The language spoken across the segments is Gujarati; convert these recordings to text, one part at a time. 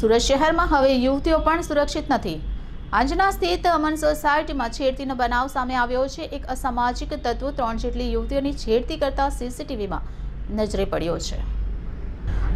સુરત શહેરમાં હવે યુવતીઓ પણ સુરક્ષિત નથી. આજના સ્થિત અમન સોસાયટીમાં છેડતીનો બનાવ સામે આવ્યો છે. એક અસામાજિક તત્વો ત્રણ જેટલી યુવતીઓની છેડતી કરતા સીસીટીવીમાં નજરે પડ્યો છે.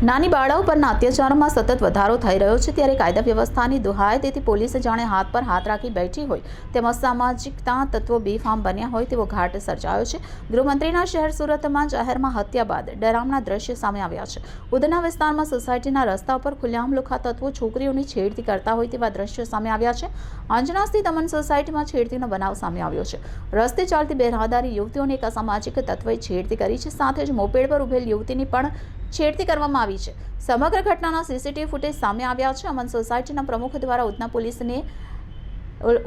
નાની બાળાઓ પરના અત્યાચારોમાં સતત વધારો થઈ રહ્યો છે. ત્યારે કાયદા વ્યવસ્થાની દુહાય તેથી પોલીસે જાણે હાથ પર હાથ રાખી બેઠી હોય તેમ અસામાજિકતા તત્વો બેફામ બન્યા હોય તેવો ઘાટ સર્જાયો છે. ગૃહમંત્રીના શહેર સુરતમાં જાહેરમાં હત્યા બાદ ડરામના દ્રશ્ય સામે આવ્યા છે. ઉધના વિસ્તારમાં સોસાયટીના રસ્તા પર ખુલ્લેઆમ લુખા તત્વો છોકરીઓની છેડતી કરતા હોય તેવા દ્રશ્યો સામે આવ્યા છે. અંજના સ્થિત સોસાયટીમાં છેડતીનો બનાવ સામે આવ્યો છે. રસ્તે ચાલતી બેરાદારી યુવતીઓને એક અસામાજિક તત્વએ છેડતી કરી છે. સાથે જ મોપેડ પર ઉભેલ યુવતીની પણ છેડતી કરવામાં આવી છે. સમગ્ર ઘટનાના સીસીટીવી ફૂટેજ સામે આવ્યા છે. અમન સોસાયટીના પ્રમુખ દ્વારા ઉધના પોલીસને,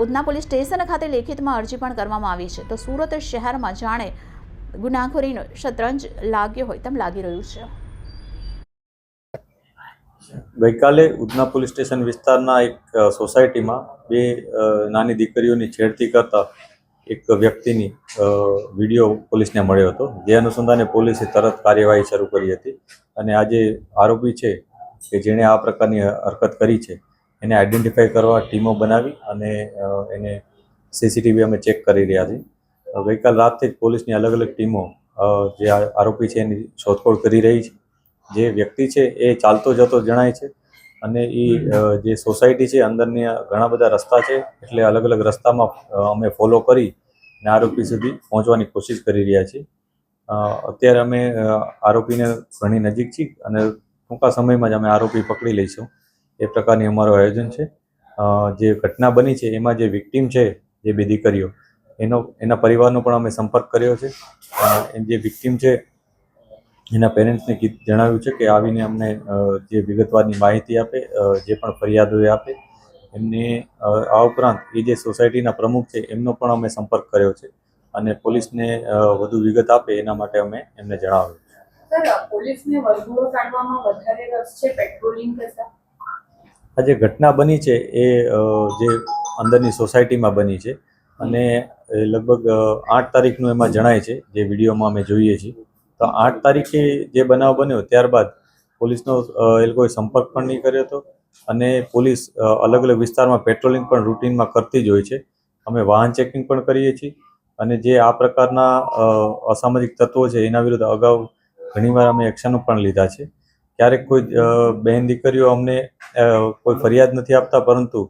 ઉધના પોલીસ સ્ટેશન ખાતે લેખિતમાં અરજી પણ કરવામાં આવી છે. તો સુરત શહેરમાં જાણે ગુનાખોરીનો શતરંજ લાગ્યો હોય તેમ લાગી રહ્યું છે. ગઈકાલે ઉધના પોલીસ સ્ટેશન વિસ્તારના એક સોસાયટીમાં બે નાની દીકરીઓની છેડતી કરતા એક વ્યક્તિની વીડિયો પોલીસને મળ્યો હતો. જે અનુસંધાને પોલીસે તરત કાર્યવાહી શરૂ કરી હતી. અને આજે આરોપી છે, કે જેણે આ પ્રકારની હરકત કરી છે, એને આઈડેન્ટિફાઈ કરવા ટીમો બનાવી અને એને સીસીટીવી અમે ચેક કરી રહ્યા છીએ. ગઈકાલ રાતથી જ પોલીસની અલગ અલગ ટીમો જે આ આરોપી છે એની શોધખોળ કરી રહી છે. જે વ્યક્તિ છે એ ચાલતો જતો જણાય છે. અને એ જે સોસાયટી છે, અંદરની ઘણા બધા રસ્તા છે, એટલે અલગ અલગ રસ્તામાં અમે ફોલો કરી અને આરોપી સુધી પહોંચવાની કોશિશ કરી રહ્યા છીએ. અત્યારે અમે આરોપીને ઘણી નજીક છીએ અને ટૂંકા સમયમાં જ અમે આરોપી પકડી લઈશું. એ પ્રકારની અમારું આયોજન છે. જે ઘટના બની છે, એમાં જે વિક્ટીમ છે, જે બે દીકરીઓ, એનો, એના પરિવારનો પણ અમે સંપર્ક કર્યો છે. જે વિક્ટીમ છે એના પેરેન્ટ્સને જણાવ્યું છે કે આવીને અમને જે વિગતવારની માહિતી આપે જે પણ ફરિયાદો આપે એમને આ ઉપરાંત એ જે સોસાયટીના પ્રમુખ છે એમનો પણ અમે સંપર્ક કર્યો છે અને પોલીસને વધુ વિગત આપે એના માટે અમે એમને જણાવ્યું આ જે ઘટના બની છે એ જે અંદરની સોસાયટીમાં બની છે અને લગભગ આઠ તારીખનું એમાં જણાય છે જે વિડીયોમાં અમે જોઈએ છીએ. તો આઠ તારીખે જે બનાવ બન્યો ત્યારબાદ પોલીસનો એ લોકોએ સંપર્ક પણ નહીં કર્યો હતો અને પોલીસ અલગ અલગ વિસ્તારમાં પેટ્રોલિંગ પણ રૂટીનમાં કરતી જ હોય છે. અમે વાહન ચેકિંગ પણ કરીએ છીએ અને જે આ પ્રકારના અસામાજિક તત્વો છે એના વિરુદ્ધ અગાઉ ઘણીવાર અમે એક્શનો પણ લીધા છે. ક્યારેક કોઈ બહેન દીકરીઓ અમને કોઈ ફરિયાદ નથી આપતા પરંતુ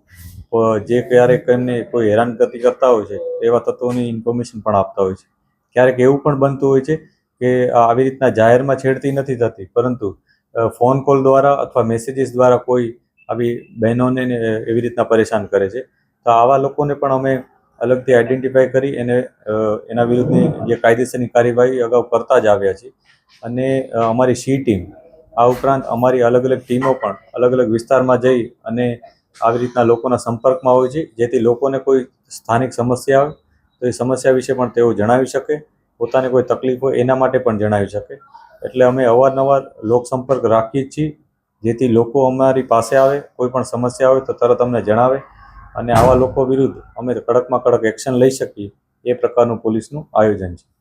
જે ક્યારેક એમને કોઈ હેરાનગતિ કરતા હોય છે એવા તત્વોની ઇન્ફોર્મેશન પણ આપતા હોય છે. ક્યારેક એવું પણ બનતું હોય છે કે આવી રીતના જાહેરમાં છેડતી નથી થતી. પરંતુ ફોન કોલ દ્વારા અથવા મેસેજીસ દ્વારા કોઈ આવી બહેનોને એવી રીતના પરેશાન કરે છે. તો આવા લોકોને પણ અમે અલગથી આઈડેન્ટિફાઈ કરી એને એના વિરુદ્ધની જે કાયદેસરની કાર્યવાહી અગાઉ કરતા જ આવ્યા છીએ. અને અમારી સી ટીમ, આ ઉપરાંત અમારી અલગ અલગ ટીમો પણ અલગ અલગ વિસ્તારમાં જઈ અને આવી રીતના લોકોના સંપર્કમાં હોય છે. જેથી લોકોને કોઈ સ્થાનિક સમસ્યા હોય તો એ સમસ્યા વિશે પણ તેઓ જણાવી શકે. પોતાને કોઈ તકલીફ હોય એના માટે પણ જણાવી શકે. એટલે અમે અવારનવાર લોકસંપર્ક રાખીએ જ છીએ. જેથી લોકો અમારી પાસે આવે, કોઈ પણ સમસ્યા હોય તો તરત અમને જણાવે. અને આવા લોકો વિરુદ્ધ અમે કડકમાં કડક એક્શન લઈ શકીએ. એ પ્રકારનું પોલીસનું આયોજન છે.